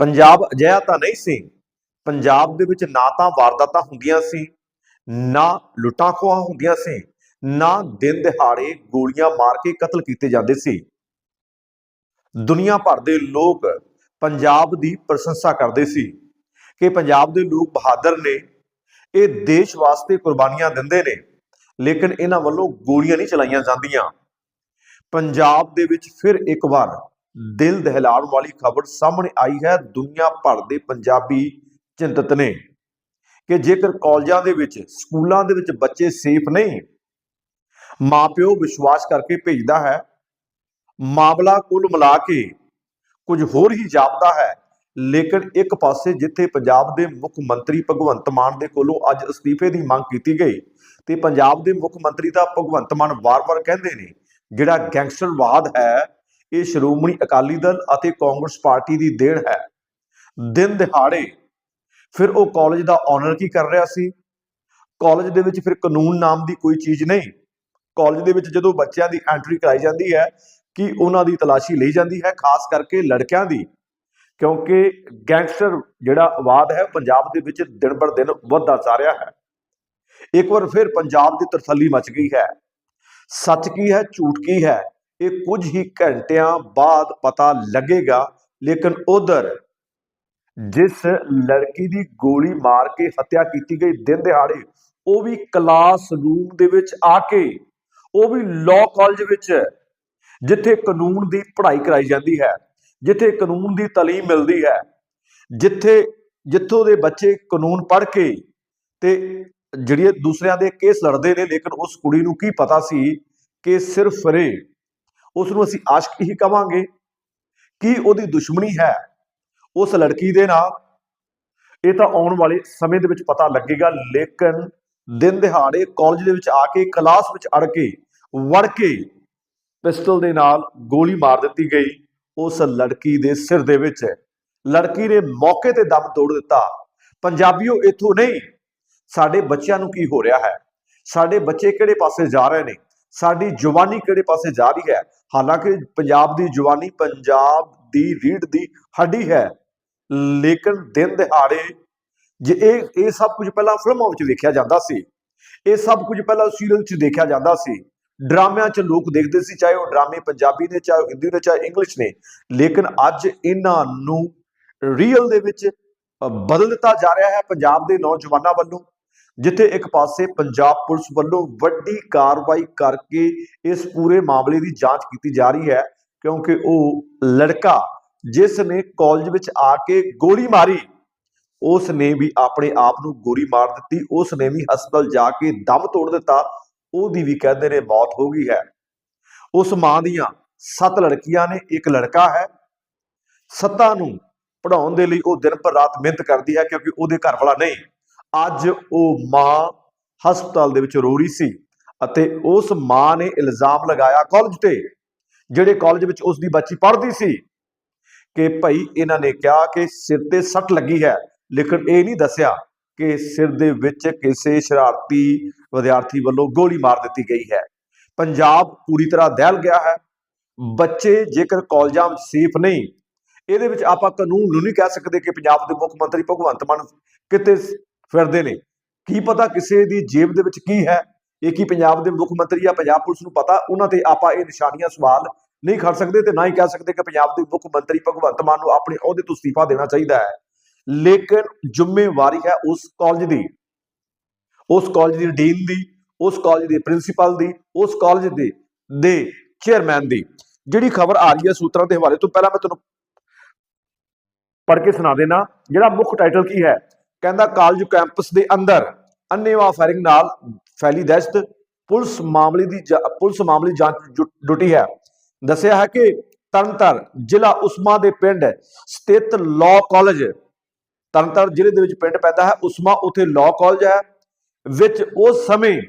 ਪੰਜਾਬ ਅਜਿਹਾ ਤਾਂ ਨਹੀਂ ਸੀ। ਪੰਜਾਬ ਦੇ ਵਿੱਚ ਨਾ ਤਾਂ ਵਾਰਦਾਤਾਂ ਹੁੰਦੀਆਂ ਸੀ, ਨਾ ਲੁੱਟਾਂ ਖੋਹਾਂ ਹੁੰਦੀਆਂ ਸੀ, ਨਾ ਦਿਨ ਦਿਹਾੜੇ ਗੋਲੀਆਂ ਮਾਰ ਕੇ ਕਤਲ ਕੀਤੇ ਜਾਂਦੇ ਸੀ। ਦੁਨੀਆ ਭਰ ਦੇ ਲੋਕ ਪੰਜਾਬ ਦੀ ਪ੍ਰਸ਼ੰਸਾ ਕਰਦੇ ਸੀ ਕਿ ਪੰਜਾਬ ਦੇ ਲੋਕ ਬਹਾਦਰ ਨੇ, ਇਹ ਦੇਸ਼ ਵਾਸਤੇ ਕੁਰਬਾਨੀਆਂ ਦਿੰਦੇ ਨੇ, ਲੇਕਿਨ ਇਹਨਾਂ ਵੱਲੋਂ ਗੋਲੀਆਂ ਨਹੀਂ ਚਲਾਈਆਂ ਜਾਂਦੀਆਂ। ਪੰਜਾਬ ਦੇ ਵਿੱਚ ਫਿਰ ਇੱਕ ਵਾਰ ਦਿਲ ਦਹਿਲਾਉਣ ਵਾਲੀ ਖਬਰ ਸਾਹਮਣੇ ਆਈ ਹੈ। ਦੁਨੀਆ ਭਰ ਦੇ ਪੰਜਾਬੀ ਚਿੰਤਤ ਨੇ ਕਿ ਜੇਕਰ ਕਾਲਜਾਂ ਦੇ ਵਿੱਚ, ਸਕੂਲਾਂ ਦੇ ਵਿੱਚ ਬੱਚੇ ਸੇਫ ਨਹੀਂ, ਮਾਪਿਓ ਵਿਸ਼ਵਾਸ ਕਰਕੇ ਭੇਜਦਾ ਹੈ। ਮਾਮਲਾ ਕੁੱਲ ਮਿਲਾ ਕੇ ਕੁਝ ਹੋਰ ਹੀ ਜਾਪਦਾ ਹੈ। ਲੇਕਿਨ ਇੱਕ ਪਾਸੇ ਜਿੱਥੇ ਪੰਜਾਬ ਦੇ ਮੁੱਖ ਮੰਤਰੀ ਭਗਵੰਤ ਮਾਨ ਦੇ ਕੋਲੋਂ ਅੱਜ ਅਸਤੀਫੇ ਦੀ ਮੰਗ ਕੀਤੀ ਗਈ, ਤੇ ਪੰਜਾਬ ਦੇ ਮੁੱਖ ਮੰਤਰੀ ਦਾ ਭਗਵੰਤ ਮਾਨ ਵਾਰ-ਵਾਰ ਕਹਿੰਦੇ ਨੇ, ਜਿਹੜਾ ਗੈਂਗਸਟਰਵਾਦ ਹੈ ਇਹ ਸ਼੍ਰੋਮਣੀ ਅਕਾਲੀ ਦਲ ਅਤੇ ਕਾਂਗਰਸ ਪਾਰਟੀ ਦੀ ਦੇਣ ਹੈ। ਦਿਨ ਦਿਹਾੜੇ ਫਿਰ ਉਹ ਕਾਲਜ ਦਾ ਓਨਰ ਕੀ ਕਰ ਰਿਹਾ ਸੀ? ਕਾਲਜ ਦੇ ਵਿੱਚ ਫਿਰ ਕਾਨੂੰਨ ਨਾਮ ਦੀ ਕੋਈ ਚੀਜ਼ ਨਹੀਂ। ਕਾਲਜ ਦੇ ਵਿੱਚ ਜਦੋਂ ਬੱਚਿਆਂ ਦੀ ਐਂਟਰੀ ਕਰਾਈ ਜਾਂਦੀ ਹੈ ਕਿ ਉਹਨਾਂ ਦੀ ਤਲਾਸ਼ੀ ਲਈ ਜਾਂਦੀ ਹੈ, ਖਾਸ ਕਰਕੇ ਲੜਕਿਆਂ ਦੀ, ਕਿਉਂਕਿ ਗੈਂਗਸਟਰ ਜਿਹੜਾ ਆਵਾਜ਼ ਹੈ ਪੰਜਾਬ ਦੇ ਵਿੱਚ ਦਿਨ ਬਰ ਦਿਨ ਵੱਧਦਾ ਜਾ ਰਿਹਾ ਹੈ। ਇੱਕ ਵਾਰ ਫਿਰ ਪੰਜਾਬ ਦੀ ਤਰਸੱਲੀ ਮਚ ਗਈ ਹੈ। ਸੱਚ ਕੀ ਹੈ, ਝੂਠ ਕੀ ਹੈ? ਇਹ ਕੁਝ ਹੀ ਘੰਟਿਆਂ ਬਾਅਦ ਪਤਾ ਲੱਗੇਗਾ, ਲੇਕਿਨ ਉਧਰ ਜਿਸ ਲੜਕੀ ਦੀ ਗੋਲੀ ਮਾਰ ਕੇ ਹੱਤਿਆ ਕੀਤੀ ਗਈ ਦਿਨ ਦਿਹਾੜੇ, ਉਹ ਵੀ ਕਲਾਸ ਰੂਮ ਦੇ ਵਿੱਚ ਆ ਕੇ, ਉਹ ਵੀ ਲਾਅ ਕਾਲਜ ਵਿੱਚ, ਜਿੱਥੇ ਕਾਨੂੰਨ ਦੀ ਪੜ੍ਹਾਈ ਕਰਾਈ ਜਾਂਦੀ ਹੈ, ਜਿੱਥੇ ਕਾਨੂੰਨ ਦੀ ਤਾਲੀਮ ਮਿਲਦੀ ਹੈ, ਜਿੱਥੇ, ਜਿੱਥੋਂ ਦੇ ਬੱਚੇ ਕਾਨੂੰਨ ਪੜ੍ਹ ਕੇ ਤੇ ਜਿਹੜੀਆਂ ਦੂਸਰਿਆਂ ਦੇ ਕੇਸ ਲੜਦੇ ਨੇ, ਲੇਕਿਨ ਉਸ ਕੁੜੀ ਨੂੰ ਕੀ ਪਤਾ ਸੀ ਕਿ ਸਿਰਫ ਰੇ ਉਸ ਨੂੰ ਅਸੀਂ ਆਸ਼ਕ ਹੀ ਕਵਾਂਗੇ। ਕੀ ਉਹਦੀ ਦੁਸ਼ਮਣੀ ਹੈ? ਉਸ ਲੜਕੀ ਦੇ ਨਾਲ ਇਹ ਤਾਂ ਆਉਣ ਵਾਲੇ ਸਮੇਂ ਦੇ ਵਿੱਚ ਪਤਾ ਲੱਗੇਗਾ, ਲੇਕਿਨ ਦਿਨ ਦਿਹਾੜੇ ਕਾਲਜ ਦੇ ਵਿੱਚ ਆ ਕੇ ਕਲਾਸ ਵਿੱਚ ਅੜ ਕੇ, ਵੜ ਕੇ ਪਿਸਟਲ ਦੇ ਨਾਲ ਗੋਲੀ ਮਾਰ ਦਿੱਤੀ ਗਈ ਉਸ ਲੜਕੀ ਦੇ ਸਿਰ ਦੇ ਵਿੱਚ। ਲੜਕੀ ਨੇ ਮੌਕੇ ਤੇ ਦਮ ਤੋੜ ਦਿੱਤਾ। ਪੰਜਾਬੀਓ, ਇੱਥੋਂ ਨਹੀਂ। ਸਾਡੇ ਬੱਚਿਆਂ ਨੂੰ ਕੀ ਹੋ ਰਿਹਾ ਹੈ? ਸਾਡੇ ਬੱਚੇ ਕਿਹੜੇ ਪਾਸੇ ਜਾ ਰਹੇ ਨੇ? ਸਾਡੀ ਜਵਾਨੀ ਕਿਹੜੇ ਪਾਸੇ ਜਾ ਰਹੀ ਹੈ? ਹਾਲਾਂਕਿ ਪੰਜਾਬ ਦੀ ਜਵਾਨੀ ਪੰਜਾਬ ਦੀ ਰੀੜ ਦੀ ਹੱਡੀ ਹੈ। ਲੇਕਿਨ ਦਿਨ ਦਿਹਾੜੇ ਜੇ ਇਹ ਇਹ ਸਭ ਕੁਝ ਪਹਿਲਾਂ ਫਿਲਮਾਂ ਵਿੱਚ ਦੇਖਿਆ ਜਾਂਦਾ ਸੀ। ਇਹ ਸਭ ਕੁਝ ਪਹਿਲਾਂ ਸੀਰੀਅਲ 'ਚ ਦੇਖਿਆ ਜਾਂਦਾ ਸੀ। ਡਰਾਮਿਆਂ 'ਚ ਲੋਕ ਦੇਖਦੇ ਸੀ, ਚਾਹੇ ਉਹ ਡਰਾਮੇ ਪੰਜਾਬੀ ਨੇ, ਚਾਹੇ ਉਹ ਹਿੰਦੀ ਨੇ, ਚਾਹੇ ਇੰਗਲਿਸ਼ ਨੇ। ਲੇਕਿਨ ਅੱਜ ਇਹਨਾਂ ਨੂੰ ਰੀਅਲ ਦੇ ਵਿੱਚ ਬਦਲ ਦਿੱਤਾ ਜਾ ਰਿਹਾ ਹੈ ਪੰਜਾਬ ਦੇ ਨੌਜਵਾਨਾਂ ਵੱਲੋਂ। ਜਿੱਥੇ ਇੱਕ ਪਾਸੇ ਪੰਜਾਬ ਪੁਲਿਸ ਵੱਲੋਂ ਵੱਡੀ ਕਾਰਵਾਈ ਕਰਕੇ ਇਸ ਪੂਰੇ ਮਾਮਲੇ ਦੀ ਜਾਂਚ ਕੀਤੀ ਜਾ ਰਹੀ ਹੈ, ਕਿਉਂਕਿ ਉਹ ਲੜਕਾ ਜਿਸ ਨੇ ਕਾਲਜ ਵਿੱਚ ਆ ਕੇ ਗੋਲੀ ਮਾਰੀ, ਉਸ ਨੇ ਵੀ ਆਪਣੇ ਆਪ ਨੂੰ ਗੋਲੀ ਮਾਰ ਦਿੱਤੀ, ਉਸ ਨੇ ਵੀ ਹਸਪਤਾਲ ਜਾ ਕੇ ਦਮ ਤੋੜ ਦਿੱਤਾ, ਉਹਦੀ ਵੀ ਕਹਿੰਦੇ ਨੇ ਮੌਤ ਹੋ ਗਈ ਹੈ। ਉਸ ਮਾਂ ਦੀਆਂ ਸੱਤ ਲੜਕੀਆਂ ਨੇ, ਇੱਕ ਲੜਕਾ ਹੈ, ਸੱਤਾਂ ਨੂੰ ਪੜਾਉਣ ਦੇ ਲਈ ਉਹ ਦਿਨ ਪਰ ਰਾਤ ਮਿਹਨਤ ਕਰਦੀ ਹੈ, ਕਿਉਂਕਿ ਉਹਦੇ ਘਰ ਵਾਲਾ ਨਹੀਂ। ਅੱਜ ਉਹ ਮਾਂ ਹਸਪਤਾਲ ਦੇ ਵਿੱਚ ਰੋ ਰਹੀ ਸੀ ਅਤੇ ਉਸ ਮਾਂ ਨੇ ਇਲਜ਼ਾਮ ਲਗਾਇਆ ਕਾਲਜ ਤੇ, ਜਿਹੜੇ ਕਾਲਜ ਵਿੱਚ ਉਸ ਦੀ ਬੱਚੀ ਪੜ੍ਹਦੀ ਸੀ ਕਿ ਭਾਈ ਇਹਨਾਂ ਨੇ ਕਿਹਾ ਕਿ ਸਿਰ ਤੇ ਸੱਟ ਲੱਗੀ ਹੈ, ਲੇਕਿਨ ਇਹ ਨਹੀਂ ਦੱਸਿਆ ਕਿ ਸਿਰ ਦੇ ਵਿੱਚ ਕਿਸੇ ਸ਼ਰਾਰਤੀ ਵਿਦਿਆਰਥੀ ਵੱਲੋਂ ਗੋਲੀ ਮਾਰ ਦਿੱਤੀ ਗਈ ਹੈ। ਪੰਜਾਬ ਪੂਰੀ ਤਰ੍ਹਾਂ ਦਹਿਲ ਗਿਆ ਹੈ। ਬੱਚੇ ਜੇਕਰ ਕਾਲਜਾਂ ਵਿੱਚ ਸੇਫ ਨਹੀਂ, ਇਹਦੇ ਵਿੱਚ ਆਪਾਂ ਕਾਨੂੰਨ ਨੂੰ ਨਹੀਂ ਕਹਿ ਸਕਦੇ ਕਿ ਪੰਜਾਬ ਦੇ ਮੁੱਖ ਮੰਤਰੀ ਭਗਵੰਤ ਮਾਨ ਕਿਤੇ ਫਿਰਦੇ ਨੇ। ਕੀ ਪਤਾ ਕਿਸੇ ਦੀ ਜੇਬ ਦੇ ਵਿੱਚ ਕੀ ਹੈ? ਇਹ ਕੀ ਪੰਜਾਬ ਦੇ ਮੁੱਖ ਮੰਤਰੀ ਜਾਂ ਪੰਜਾਬ ਪੁਲਿਸ ਨੂੰ ਪਤਾ? ਉਹਨਾਂ ਤੇ ਆਪਾਂ ਇਹ ਨਿਸ਼ਾਨੀਆਂ ਸਵਾਲ ਨਹੀਂ ਖੜ ਸਕਦੇ ਤੇ ਨਾ ਹੀ ਕਹਿ ਸਕਦੇ ਕਿ ਪੰਜਾਬ ਦੇ ਮੁੱਖ ਮੰਤਰੀ ਭਗਵੰਤ ਮਾਨ ਨੂੰ ਆਪਣੇ ਅਹੁਦੇ ਤੋਂ ਅਸਤੀਫਾ ਦੇਣਾ ਚਾਹੀਦਾ ਹੈ। ਲੇਕਿਨ ਜ਼ਿੰਮੇਵਾਰੀ ਹੈ ਉਸ ਕਾਲਜ ਦੀ। ਉਸ ਕਾਲਜ ਦੀ ਡੀਨ ਦੀ, ਉਸ ਕਾਲਜ ਦੇ ਪ੍ਰਿੰਸੀਪਲ ਦੀ, ਉਸ ਕਾਲਜ ਦੇ ਦੇ ਚੇਅਰਮੈਨ ਦੀ। ਜਿਹੜੀ ਖਬਰ ਆ ਰਹੀ ਹੈ ਸੂਤਰਾਂ ਦੇ ਹਵਾਲੇ ਤੋਂ, ਪਹਿਲਾਂ ਮੈਂ ਤੁਹਾਨੂੰ ਪੜ੍ਹ ਕੇ ਸੁਣਾ ਦੇਣਾ। ਜਿਹੜਾ ਮੁੱਖ ਟਾਈਟਲ ਕੀ ਹੈ? ਕਹਿੰਦਾ ਕਾਲਜ ਕੈਂਪਸ ਦੇ ਅੰਦਰ ਅੰਨੇਵਾਹ ਫਾਇਰਿੰਗ ਨਾਲ ਫੈਲੀ ਦਹਿਸ਼ਤ, ਪੁਲਿਸ ਮਾਮਲੇ ਦੀ ਪੁਲਿਸ ਮਾਮਲੇ ਜਾਂਚ ਜੁ- ਹੈ। ਦੱਸਿਆ ਹੈ ਕਿ ਤਰਨਤਾਰਨ ਜ਼ਿਲ੍ਹਾ ਉਸਮਾ ਦੇ ਪਿੰਡ ਸਥਿਤ ਲਾਅ ਕਾਲਜ ਤਰਨਤਾਰਨ ਜ਼ਿਲ੍ਹੇ ਦੇ ਵਿੱਚ ਪਿੰਡ ਪੈਂਦਾ ਹੈ। ਉਸਮਾ ਉਥੇ ਲਾਅ ਕਾਲਜ ਹੈ, ਵਿੱਚ ਉਸ ਸਮੇਂ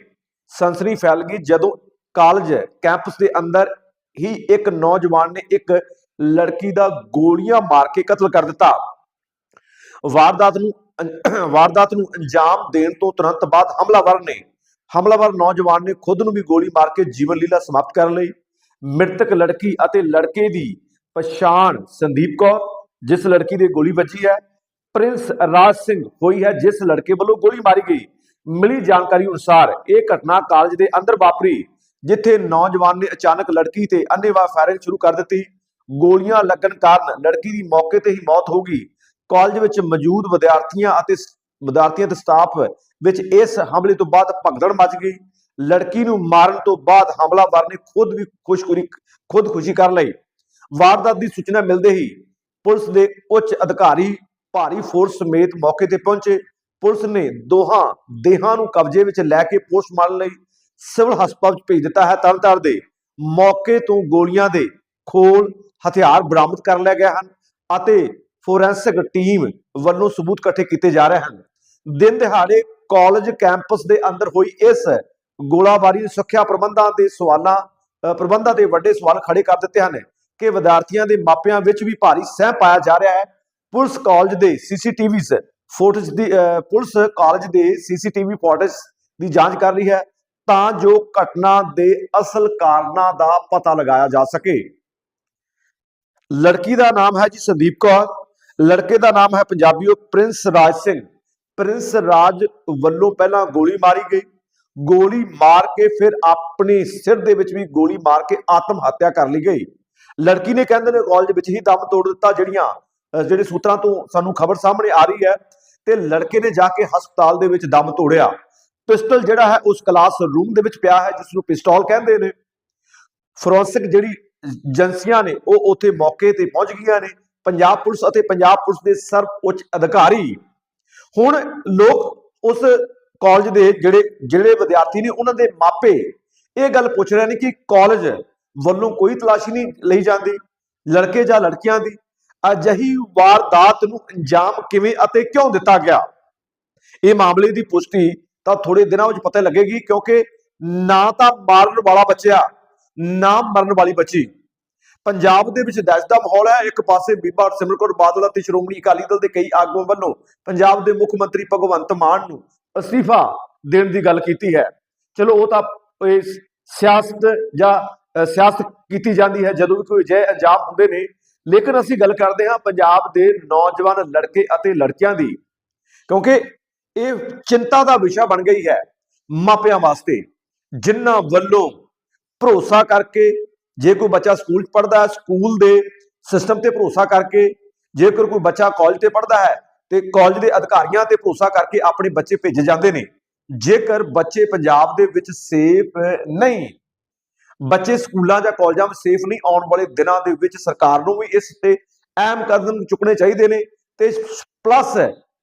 ਸਨਸਨੀ ਫੈਲ ਗਈ ਜਦੋਂ ਕਾਲਜ ਕੈਂਪਸ ਦੇ ਅੰਦਰ ਹੀ ਇੱਕ ਨੌਜਵਾਨ ਨੇ ਇੱਕ ਲੜਕੀ ਦਾ ਗੋਲੀਆਂ ਮਾਰ ਕੇ ਕਤਲ ਕਰ ਦਿੱਤਾ। ਵਾਰਦਾਤ ਨੂੰ ਵਾਰਦਾਤ ਨੂੰ ਅੰਜਾਮ ਦੇਣ ਤੋਂ ਤੁਰੰਤ ਬਾਅਦ ਹਮਲਾਵਰ ਨੇ, ਹਮਲਾਵਰ ਨੌਜਵਾਨ ਨੇ ਖੁਦ ਨੂੰ ਵੀ ਗੋਲੀ ਮਾਰ ਕੇ ਜੀਵਨ ਲੀਲਾ ਸਮਾਪਤ ਕਰ ਲਈ, ਮ੍ਰਿਤਕ ਲੜਕੀ ਅਤੇ ਲੜਕੇ ਦੀ ਪਛਾਣ ਸੰਦੀਪ ਕੌਰ, ਜਿਸ ਲੜਕੀ ਦੇ ਗੋਲੀ ਵੱਜੀ ਹੈ, ਪ੍ਰਿੰਸ ਰਾਜ ਸਿੰਘ ਹੋਈ ਹੈ, ਜਿਸ ਲੜਕੇ ਵੱਲੋਂ ਗੋਲੀ ਮਾਰੀ ਗਈ। ਮਿਲੀ ਜਾਣਕਾਰੀ ਅਨੁਸਾਰ ਇਹ ਘਟਨਾ ਕਾਲਜ ਦੇ ਅੰਦਰ ਵਾਪਰੀ, ਜਿੱਥੇ ਨੌਜਵਾਨ ਨੇ ਅਚਾਨਕ ਲੜਕੀ ਤੇ ਅੰਨ੍ਹੇਵਾਹ ਫਾਇਰਿੰਗ ਸ਼ੁਰੂ ਕਰ ਦਿੱਤੀ। ਗੋਲੀਆਂ ਲੱਗਣ ਕਾਰਨ ਲੜਕੀ ਦੀ ਮੌਕੇ ਤੇ ਹੀ ਮੌਤ ਹੋ ਗਈ। ਕਾਲਜ ਵਿੱਚ ਮੌਜੂਦ ਵਿਦਿਆਰਥੀਆਂ ਅਤੇ ਵਿਦਿਆਰਥੀਆਂ ਤੇ ਸਟਾਫ ਵਿੱਚ ਇਸ ਹਮਲੇ ਤੋਂ ਬਾਅਦ ਭਗਦੜ ਮਚ ਗਈ। ਲੜਕੀ ਨੂੰ ਮਾਰਨ ਤੋਂ ਬਾਅਦ ਹਮਲਾਵਰ ਨੇ ਖੁਦ ਵੀ ਖੁਸ਼ਖੁਰੀ, ਖੁਦਕੁਸ਼ੀ ਕਰ ਲਈ। ਵਾਰਦਾਤ ਦੀ ਸੂਚਨਾ ਮਿਲਦੇ ਹੀ ਪੁਲਿਸ ਦੇ ਉੱਚ ਅਧਿਕਾਰੀ ਭਾਰੀ ਫੋਰਸ ਸਮੇਤ ਮੌਕੇ ਤੇ ਪਹੁੰਚੇ। ਪੁਲਿਸ ਨੇ ਦੋਹਾਂ ਦੇਹਾਂ ਨੂੰ ਕਬਜ਼ੇ ਵਿੱਚ ਲੈ ਕੇ ਪੋਸਟਮਾਰਟਮ ਲਈ ਸਿਵਲ ਹਸਪਤਾਲ ਵਿੱਚ ਭੇਜ ਦਿੱਤਾ ਹੈ। ਤਰਨਤਾਰਨ ਦੇ ਮੌਕੇ ਤੋਂ ਗੋਲੀਆਂ ਦੇ ਖੋਲ ਹਥਿਆਰ ਬਰਾਮਦ ਕਰ ਲਏ ਗਏ ਹਨ ਅਤੇ ਫੋਰੈਂਸਿਕ ਟੀਮ ਵੱਲੋਂ ਸਬੂਤ ਇਕੱਠੇ ਕੀਤੇ ਜਾ ਰਹੇ ਹਨ। ਦਿਨ ਦਿਹਾੜੇ ਕਾਲਜ ਕੈਂਪਸ ਦੇ ਅੰਦਰ ਹੋਈ ਇਸ ਗੋਲਾਬਾਰੀ ਨੇ ਸੁਰੱਖਿਆ ਪ੍ਰਬੰਧਾਂ ਦੇ ਸਵਾਲਾਂ ਅ, ਪ੍ਰਬੰਧਾਂ ਦੇ ਵੱਡੇ ਸਵਾਲ ਖੜੇ ਕਰ ਦਿੱਤੇ ਹਨ ਕਿ ਵਿਦਿਆਰਥੀਆਂ ਦੇ ਮਾਪਿਆਂ ਵਿੱਚ ਵੀ ਭਾਰੀ ਸਹਿ ਪਾਇਆ ਜਾ ਰਿਹਾ ਹੈ। ਪੁਲਿਸ ਕਾਲਜ ਦੇ ਸੀਸੀਟੀਵੀਜ਼ ਫੋਟੋਜ਼ ਦੀ ਅ, ਪੁਲਿਸ ਕਾਲਜ ਦੇ ਸੀਸੀਟੀਵੀ ਫੋਟੋਜ਼ ਦੀ ਜਾਂਚ ਕਰ ਰਹੀ ਹੈ ਤਾਂ ਜੋ ਘਟਨਾ ਦੇ ਅਸਲ ਕਾਰਨਾਂ ਦਾ ਪਤਾ ਲਗਾਇਆ ਜਾ ਸਕੇ। ਲੜਕੀ ਦਾ ਨਾਮ ਹੈ ਜੀ ਸੰਦੀਪ ਕੌਰ। ਲੜਕੇ ਦਾ ਨਾਮ ਹੈ ਪੰਜਾਬੀਓ ਪ੍ਰਿੰਸ ਰਾਜ ਸਿੰਘ। ਪ੍ਰਿੰਸ ਰਾਜ ਵੱਲੋਂ ਪਹਿਲਾਂ ਗੋਲੀ ਮਾਰੀ ਗਈ। ਗੋਲੀ ਮਾਰ ਕੇ ਫਿਰ ਆਪਣੇ ਸਿਰ ਦੇ ਵਿੱਚ ਵੀ ਗੋਲੀ ਮਾਰ ਕੇ ਆਤਮ ਹੱਤਿਆ ਕਰ ਲਈ ਗਈ। ਲੜਕੀ ਨੇ ਕਹਿੰਦੇ ਨੇ ਕਾਲਜ ਵਿੱਚ ਹੀ ਦਮ ਤੋੜ ਦਿੱਤਾ ਜਿਹੜੀਆਂ ਜਿਹੜੇ ਸੂਤਰਾਂ ਤੋਂ ਸਾਨੂੰ ਖਬਰ ਸਾਹਮਣੇ ਆ ਰਹੀ ਹੈ, ਤੇ ਲੜਕੇ ਨੇ ਜਾ ਕੇ ਹਸਪਤਾਲ ਦੇ ਵਿੱਚ ਦਮ ਤੋੜਿਆ। ਪਿਸਟਲ ਜਿਹੜਾ ਹੈ ਉਸ ਕਲਾਸ ਰੂਮ ਦੇ ਵਿੱਚ ਪਿਆ ਹੈ, ਜਿਸ ਨੂੰ ਪਿਸਤੌਲ ਕਹਿੰਦੇ ਨੇ। ਫੋਰੈਂਸਿਕ ਜਿਹੜੀ ਏਜੰਸੀਆਂ ਨੇ, ਉਹ ਉੱਥੇ ਮੌਕੇ ਤੇ ਪਹੁੰਚ ਗਈਆਂ ਨੇ। ਪੰਜਾਬ ਪੁਲਿਸ ਅਤੇ ਪੰਜਾਬ ਪੁਲਿਸ ਦੇ ਸਰਵ ਉੱਚ ਅਧਿਕਾਰੀ। ਹੁਣ ਲੋਕ ਉਸ ਕਾਲਜ ਦੇ ਜਿਹੜੇ ਜਿਹੜੇ ਵਿਦਿਆਰਥੀ ਨੇ ਉਹਨਾਂ ਦੇ ਮਾਪੇ ਇਹ ਗੱਲ ਪੁੱਛ ਰਹੇ ਨੇ ਕਿ ਕਾਲਜ ਵੱਲੋਂ ਕੋਈ ਤਲਾਸ਼ੀ ਨਹੀਂ ਲਈ ਜਾਂਦੀ, ਲੜਕੇ ਜਾਂ ਲੜਕੀਆਂ ਦੀ? ਅਜਿਹੀ ਵਾਰਦਾਤ ਨੂੰ ਅੰਜਾਮ ਕਿਵੇਂ ਅਤੇ ਕਿਉਂ ਦਿੱਤਾ ਗਿਆ? ਇਹ ਮਾਮਲੇ ਦੀ ਪੁਸ਼ਟੀ ਤਾਂ ਥੋੜੇ ਦਿਨਾਂ ਵਿੱਚ ਪਤਾ ਲੱਗੇਗੀ ਕਿਉਂਕਿ ਨਾ ਤਾਂ ਮਾਰਨ ਵਾਲਾ ਬੱਚਿਆ, ਨਾ ਮਰਨ ਵਾਲੀ ਬੱਚੀ। ਪੰਜਾਬ ਦੇ ਵਿੱਚ ਦਹਿਸ਼ਤ ਦਾ ਮਾਹੌਲ ਹੈ। ਇੱਕ ਪਾਸੇ ਬੀਬਾ ਹਰਸਿਮਰਤ ਕੌਰ ਬਾਦਲ ਅਤੇ ਸ਼੍ਰੋਮਣੀ ਅਕਾਲੀ ਦਲ ਦੇ ਕਈ ਆਗੂਆਂ ਵੱਲੋਂ ਪੰਜਾਬ ਦੇ ਮੁੱਖ ਮੰਤਰੀ ਭਗਵੰਤ ਮਾਨ ਨੂੰ ਅਸਤੀਫਾ ਦੇਣ ਦੀ ਗੱਲ ਕੀਤੀ ਹੈ। ਚਲੋ, ਉਹ ਤਾਂ ਸਿਆਸਤ ਜਾਂ ਸਿਆਸਤ ਕੀਤੀ ਜਾਂਦੀ ਹੈ। ਜਦੋਂ ਵੀ ਕੋਈ ਅਜਿਹੇ ਅੰਜਾਮ ਹੁੰਦੇ ਨੇ, ਲੇਕਿਨ ਅਸੀਂ ਗੱਲ ਕਰਦੇ ਹਾਂ ਪੰਜਾਬ ਦੇ ਨੌਜਵਾਨ ਲੜਕੇ ਅਤੇ ਲੜਕੀਆਂ ਦੀ, ਕਿਉਂਕਿ ਇਹ ਚਿੰਤਾ ਦਾ ਵਿਸ਼ਾ ਬਣ ਗਈ ਹੈ ਮਾਪਿਆਂ ਵਾਸਤੇ। ਜਿਨ੍ਹਾਂ ਵੱਲੋਂ ਭਰੋਸਾ ਕਰਕੇ ਜੇ ਕੋਈ ਬੱਚਾ ਸਕੂਲ 'ਚ ਪੜ੍ਹਦਾ ਹੈ, ਸਕੂਲ ਦੇ ਸਿਸਟਮ ਤੇ ਭਰੋਸਾ ਕਰਕੇ, ਜੇਕਰ ਕੋਈ ਬੱਚਾ ਕਾਲਜ ਤੇ ਪੜ੍ਹਦਾ ਹੈ, ਤੇ ਕਾਲਜ ਦੇ ਅਧਿਕਾਰੀਆਂ ਤੇ ਭਰੋਸਾ ਕਰਕੇ ਆਪਣੇ ਬੱਚੇ ਭੇਜੇ ਜਾਂਦੇ ਨੇ। ਜੇਕਰ ਬੱਚੇ ਪੰਜਾਬ ਦੇ ਵਿੱਚ ਸੇਫ ਨਹੀਂ, ਬੱਚੇ ਸਕੂਲਾਂ ਜਾਂ ਕਾਲਜਾਂ ਵਿੱਚ ਸੇਫ ਨਹੀਂ ਆਉਣ ਵਾਲੇ ਦਿਨਾਂ ਦੇ ਵਿੱਚ ਸਰਕਾਰ ਨੂੰ ਵੀ ਇਸ ਤੇ ਅਹਿਮ ਕਦਮ ਚੁੱਕਣੇ ਚਾਹੀਦੇ ਨੇ। ਤੇ ਪਲੱਸ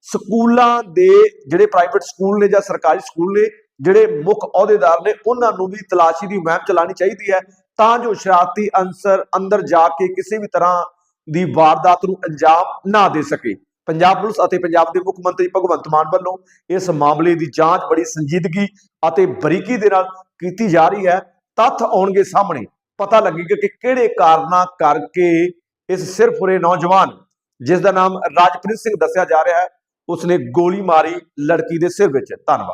ਸਕੂਲਾਂ ਦੇ ਜਿਹੜੇ ਪ੍ਰਾਈਵੇਟ ਸਕੂਲ ਨੇ ਜਾਂ ਸਰਕਾਰੀ ਸਕੂਲ ਨੇ, ਜਿਹੜੇ ਮੁੱਖ ਅਹੁਦੇਦਾਰ ਨੇ, ਉਹਨਾਂ ਨੂੰ ਵੀ ਤਲਾਸ਼ੀ ਦੀ ਮੁਹਿੰਮ ਚਲਾਉਣੀ ਚਾਹੀਦੀ ਹੈ ਤਾਂ ਜੋ ਸ਼ਰਾਰਤੀ ਅੰਸਰ ਅੰਦਰ ਜਾ ਕੇ ਕਿਸੇ ਵੀ ਤਰ੍ਹਾਂ ਦੀ ਵਾਰਦਾਤ ਨੂੰ ਅੰਜਾਮ ਨਾ ਦੇ ਸਕੇ। ਪੰਜਾਬ ਪੁਲਿਸ ਅਤੇ ਪੰਜਾਬ ਦੇ ਮੁੱਖ ਮੰਤਰੀ ਭਗਵੰਤ ਮਾਨ ਵੱਲੋਂ ਇਸ ਮਾਮਲੇ ਦੀ ਜਾਂਚ ਬੜੀ ਸੰਜੀਦਗੀ ਅਤੇ ਬਰੀਕੀ ਦੇ ਨਾਲ ਕੀਤੀ ਜਾ ਰਹੀ ਹੈ। ਤੱਥ ਆਉਣਗੇ ਸਾਹਮਣੇ। ਪਤਾ ਲੱਗੇਗਾ ਕਿ ਕਿਹੜੇ ਕਾਰਨਾਂ ਕਰਕੇ ਇਸ ਸਿਰਫੁਰੇ ਨੌਜਵਾਨ, ਜਿਸ ਦਾ ਨਾਮ ਰਾਜਪ੍ਰੀਤ ਸਿੰਘ ਦੱਸਿਆ ਜਾ ਰਿਹਾ ਹੈ, ਉਸਨੇ ਗੋਲੀ ਮਾਰੀ ਲੜਕੀ ਦੇ ਸਿਰ ਵਿੱਚ। ਧੰਨਵਾਦ।